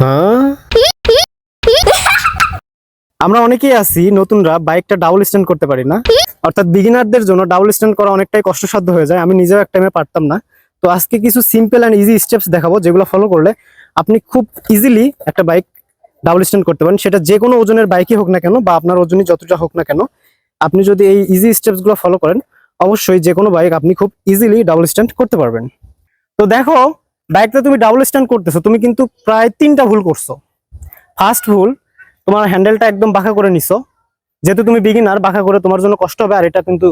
হ্যাঁ? আমরা অনেকেই আছি, নতুনরা, বাইকটা ডাবল স্ট্যান্ড করতে পারি না। অর্থাৎ বিগিনারদের জন্য ডাবল স্ট্যান্ড করা অনেকটাই কষ্টসাধ্য হয়ে যায়। আমি নিজেও এক টাইমে পারতাম না। তো আজকে কিছু সিম্পল অ্যান্ড ইজি স্টেপস দেখাবো, যেগুলো ফলো করলে আপনি খুব ইজিলি একটা বাইক ডাবল স্ট্যান্ড করতে পারেন। সেটা যে কোনো ওজনের বাইকই হোক না কেন, বা আপনার ওজনই যতটা হোক না কেন, আপনি যদি এই ইজি স্টেপসগুলো ফলো করেন, অবশ্যই যে কোনো বাইক আপনি খুব ইজিলি ডাবল স্ট্যান্ড করতে পারবেন। তো দেখো বাইকটা তুমি ডাবল স্ট্যান্ড করতেছো, তুমি কিন্তু প্রায় তিনটা ভুল করছ। ফার্স্ট ভুল, তোমার হ্যান্ডেলটা একদম বাঁকা করে নিছো। যেহেতু তুমি বিগিনার বাঁকা করে তোমার জন্য কষ্ট হবে, আর এটা কিন্তু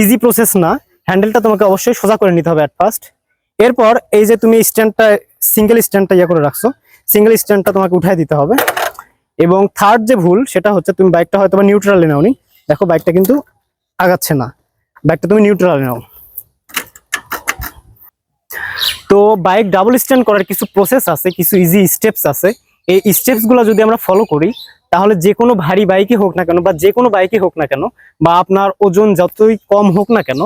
ইজি প্রসেস না। হ্যান্ডেলটা তোমাকে অবশ্যই সোজা করে নিতে হবে অ্যাট ফার্স্ট এরপর এই যে তুমি স্ট্যান্ডটা সিঙ্গেল স্ট্যান্ডটা ইয়ে করে রাখছো সিঙ্গেল স্ট্যান্ডটা তোমাকে উঠাই দিতে হবে। এবং থার্ড যে ভুল, সেটা হচ্ছে তুমি বাইকটা হয়তো বা নিউট্রালে নাওনি। দেখো, বাইকটা কিন্তু আগাচ্ছে না। বাইকটা তুমি নিউট্রালে নাও। তো বাইক ডাবল স্ট্যান্ড করার কিছু প্রসেস আছে, কিছু ইজি স্টেপস আছে। এই স্টেপসগুলো যদি আমরা ফলো করি, তাহলে যে কোনো ভারী বাইকই হোক না কেন বা যে কোনো বাইকই হোক না কেন বা আপনার ওজন যতই কম হোক না কেন,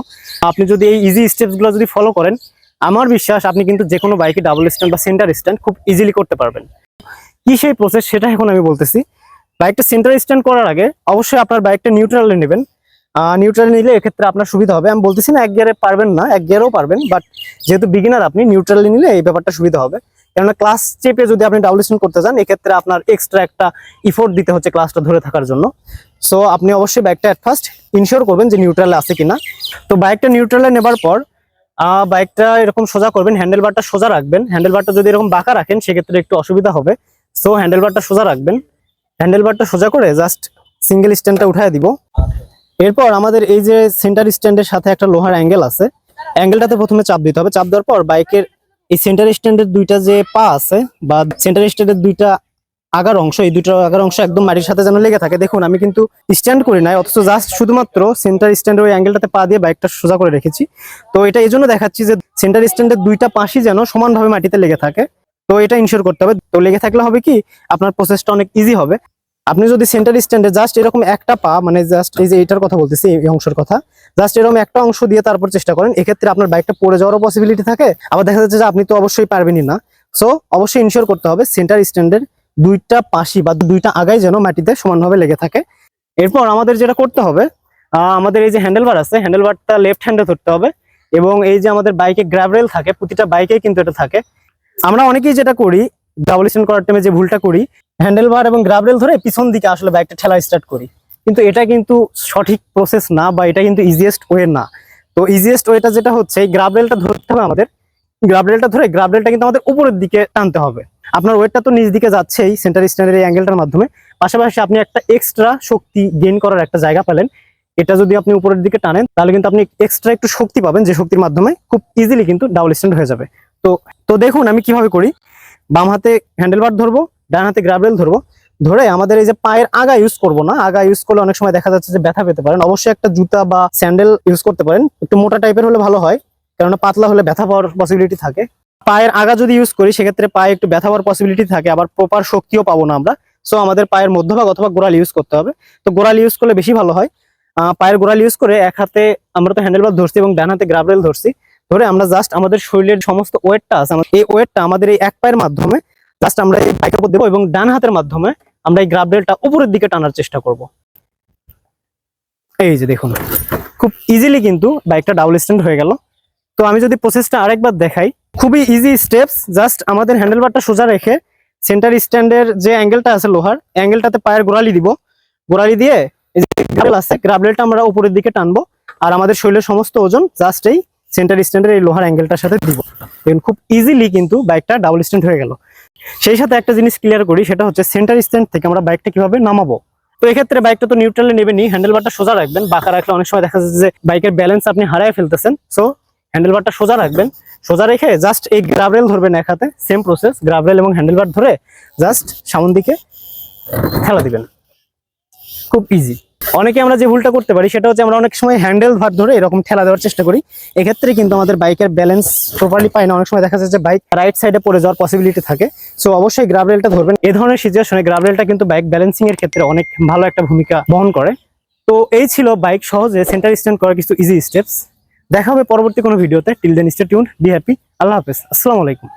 আপনি যদি এই ইজি স্টেপসগুলো যদি ফলো করেন, আমার বিশ্বাস আপনি কিন্তু যে কোনো বাইকে ডাবল স্ট্যান্ড বা সেন্টার স্ট্যান্ড খুব ইজিলি করতে পারবেন। কি সেই প্রসেস সেটা এখন আমি বলতেছি। বাইকটা সেন্টার স্ট্যান্ড করার আগে অবশ্যই আপনার বাইকটা নিউট্রালে নেবেন। নিউট্রালে নিলে এক্ষেত্রে আপনার সুবিধা হবে। আমি বলতেছি না, এক গিয়ারে পারবেন না, এক গিয়ারেও পারবেন বাট যেহেতু বিগিনার আপনি নিউট্রালে নিলে এই ব্যাপারটা সুবিধা হবে। কেননা ক্লাস চেপে যদি আপনি ডাবল স্ট্যান্ড করতে চান, এক্ষেত্রে আপনার এক্সট্রা একটা ইফোর্ট দিতে হচ্ছে ক্লাসটা ধরে থাকার জন্য। সো আপনি অবশ্যই বাইকটা অ্যাট ফার্স্ট ইনশিওর করবেন যে নিউট্রালে আছে কিনা। তো বাইকটা নিউট্রালে নেবার পর বাইকটা এরকম সোজা করবেন হ্যান্ডেল বারটা সোজা রাখবেন। হ্যান্ডেল বারটা যদি এরকম বাঁকা রাখেন, সেক্ষেত্রে একটু অসুবিধা হবে। সো হ্যান্ডেল বারটা সোজা রাখবেন। হ্যান্ডেল বারটা সোজা করে জাস্ট সিঙ্গেল স্ট্যান্ডটা উঠায় দিব। এরপর আমাদের এই যে সেন্টার স্ট্যান্ডের সাথে একটা লোহার অ্যাঙ্গেল আছে। অ্যাঙ্গেলটাতে প্রথমে চাপ দিতে হবে। চাপ দেওয়ার পর বাইকের এই সেন্টার স্ট্যান্ডের দুইটা যে পা আছে বা সেন্টার স্ট্যান্ডের দুইটা আগার অংশ, এই দুটো আগার অংশ একদম মাটির সাথে যেন লেগে থাকে। দেখুন, আমি কিন্তু স্ট্যান্ড করি নাই, অথচ জাস্ট শুধুমাত্র সেন্টার স্ট্যান্ডের ওই অ্যাঙ্গেলটাতে পা দিয়ে বাইকটা সোজা করে রেখেছি। তো এটা এই জন্য দেখাচ্ছি যে সেন্টার স্ট্যান্ডের দুইটা পাশই যেন সমানভাবে মাটিতে লেগে থাকে। তো এটা ইনশিওর করতে হবে। তো লেগে থাকলে হবে কি? আপনার প্রসেসটা অনেক ইজি হবে। আপনি যদি সেন্টার স্ট্যান্ডে জাস্ট এরকম একটা পা মানে জাস্ট এই যে এটার কথা বলতেছি, এই অংশের কথা জাস্ট এরকম একটা অংশ দিয়ে তারপর চেষ্টা করেন, এক্ষেত্রে আপনার বাইকটা পড়ে যাওয়ারও পসিবিলিটি থাকে। আবার দেখা যাচ্ছে যে আপনি তো অবশ্যই পারবেনই না। সো অবশ্যই ইনশিওর করতে হবে সেন্টার স্ট্যান্ডের দুইটা পাশি বা দুইটা আগাই যেন মাটিতে সমানভাবে লেগে থাকে। এরপর আমাদের যেটা করতে হবে আমাদের এই যে হ্যান্ডেলবার আছে হ্যান্ডেলবারটা লেফট হ্যান্ডে ধরতে হবে এবং এই যে আমাদের বাইকে গ্র্যাভরেল থাকে, প্রতিটা বাইকে কিন্তু এটা থাকে। আমরা অনেকেই যেটা করি ডাবল স্ট্যান্ড করার টাইমে যে ভুলটা করি হ্যান্ডেলবার এবং গ্রাবরেল ধরে পিছন দিকে আসলে বাইকটা ঠেলা স্টার্ট করি। কিন্তু এটা কিন্তু সঠিক প্রসেস না বা এটা কিন্তু ইজিয়েস্ট ওয়ে না। তো ইজিয়েস্ট ওয়েটা যেটা হচ্ছে গ্রাবরেলটা ধরতে হবে আমাদের। গ্রাবরেলটা ধরে গ্রাবরেলটা কিন্তু আমাদের উপরের দিকে টানতে হবে। আপনার ওয়েটটা তো নিচ দিকে যাচ্ছেই সেন্টার স্ট্যান্ডের এই অ্যাঙ্গেলটার মাধ্যমে। পাশাপাশি আপনি একটা এক্সট্রা শক্তি গেইন করার একটা জায়গা পেলেন। এটা যদি আপনি উপরের দিকে টানেন, তাহলে কিন্তু আপনি এক্সট্রা একটু শক্তি পাবেন, যে শক্তির মাধ্যমে খুব ইজিলি কিন্তু ডাবল স্ট্যান্ড হয়ে যাবে। তো তো দেখুন আমি কীভাবে করি। বাম হাতে হ্যান্ডেল হ্যান্ডেলবার ধরবো ডান হাতে গ্রাবেল ধরবো। ধরে আমাদের এই যে পায়ের আগা ইউজ করব না, আগা ইউজ করলে অনেক সময় দেখা যাচ্ছে যে ব্যথা পেতে পারেন। অবশ্যই একটা জুতা বা স্যান্ডেল ইউজ করতে পারেন। একটু মোটা টাইপের হলে ভালো হয়, কেননা পাতলা হলে ব্যথা পাওয়ার পসিবিলিটি থাকে। পায়ের আগা যদি ইউজ করি, সেক্ষেত্রে পায়ে একটু ব্যথা পাওয়ার পসিবিলিটি থাকে, আবার প্রপার শক্তিও পাবো না আমরা। সো আমাদের পায়ের মধ্যভাগ অথবা গোড়াল ইউজ করতে হবে। তো গোড়াল ইউজ করলে বেশি ভালো হয়। পায়ের গোড়াল ইউজ করে এক হাতে আমরা তো হ্যান্ডেল হ্যান্ডেলবার ধরছি এবং ডান হাতে গ্রাবরেল ধরছি। ধরে আমরা জাস্ট আমাদের শরীরের সমস্ত ওয়েটটা আছে, এই ওয়েটটা আমাদের এই এক পায়ের মাধ্যমে জাস্ট আমরা এই বাইকের উপর দেবো এবং ডান হাতের মাধ্যমে আমরা এই গ্রাবরেলটা উপরের দিকে টানার চেষ্টা করব। এই যে দেখুন, খুব ইজিলি কিন্তু বাইকটা ডাবল স্ট্যান্ড হয়ে গেল। তো আমি যদি প্রসেসটা আরেকবার দেখাই, খুবই ইজি স্টেপস জাস্ট আমাদের হ্যান্ডেলবারটা সোজা রেখে সেন্টার স্ট্যান্ডের যে অ্যাঙ্গেলটা আছে লোহার অ্যাঙ্গেলটাতে পায়ের গোড়ালি দিব। গোড়ালি দিয়ে এই যে গ্রাবেল আছে গ্রাবেলটা আমরা উপরের দিকে টানবো আর আমাদের শরীরের সমস্ত ওজন জাস্ট এই সেন্টার স্ট্যান্ডের এই লোহার অ্যাঙ্গেলটার সাথে দিব। দেখুন, খুব ইজিলি কিন্তু বাইকটা ডাবল স্ট্যান্ড হয়ে গেল। সেই সাথে একটা জিনিস ক্লিয়ার করি, সেটা হচ্ছে সেন্টার স্ট্যান্ড থেকে আমরা বাইকটা কীভাবে নামাবো। তো এক্ষেত্রে বাইকটা তো নিউট্রালে নেবেনি হ্যান্ডেলবারটা সোজা রাখবেন, বাঁকা রাখলে অনেক সময় দেখা যাচ্ছে যে বাইকের ব্যালেন্স আপনি হারায় ফেলতেছেন। সো হ্যান্ডেল বারটা সোজা রাখবেন, সোজা রেখে জাস্ট এই গ্রাবরেল ধরবেন এক হাতে সেম প্রসেস গ্রাবরেল এবং হ্যান্ডেল বার ধরে জাস্ট সামন দিকে খেলা দিবেন। খুব ইজি অনেকে আমরা যে ভুলটা করতে পারি, সেটা হচ্ছে আমরা অনেক সময় হ্যান্ডেল ভার ধরে এরকম ঠেলা দেওয়ার চেষ্টা করি। এক্ষেত্রে কিন্তু আমাদের বাইকের ব্যালেন্স প্রপারলি পায় না। অনেক সময় দেখা যাচ্ছে যে বাইক রাইট সাইডে পড়ে যাওয়ার পসিবিলিটি থাকে। সো অবশ্যই গ্রাবরেলটা ধরবেন। এই ধরনের সিচুয়েশনে গ্রাবরেলটা কিন্তু বাইক ব্যালেন্সিং এর ক্ষেত্রে অনেক ভালো একটা ভূমিকা বহন করে। তো, এই ছিল বাইক সহজে সেন্টার স্ট্যান্ড করার কিছু ইজি স্টেপস দেখা হবে পরবর্তী কোনো ভিডিওতে till then stay tune be happy আল্লাহ হাফেজ। আসসালামু আলাইকুম।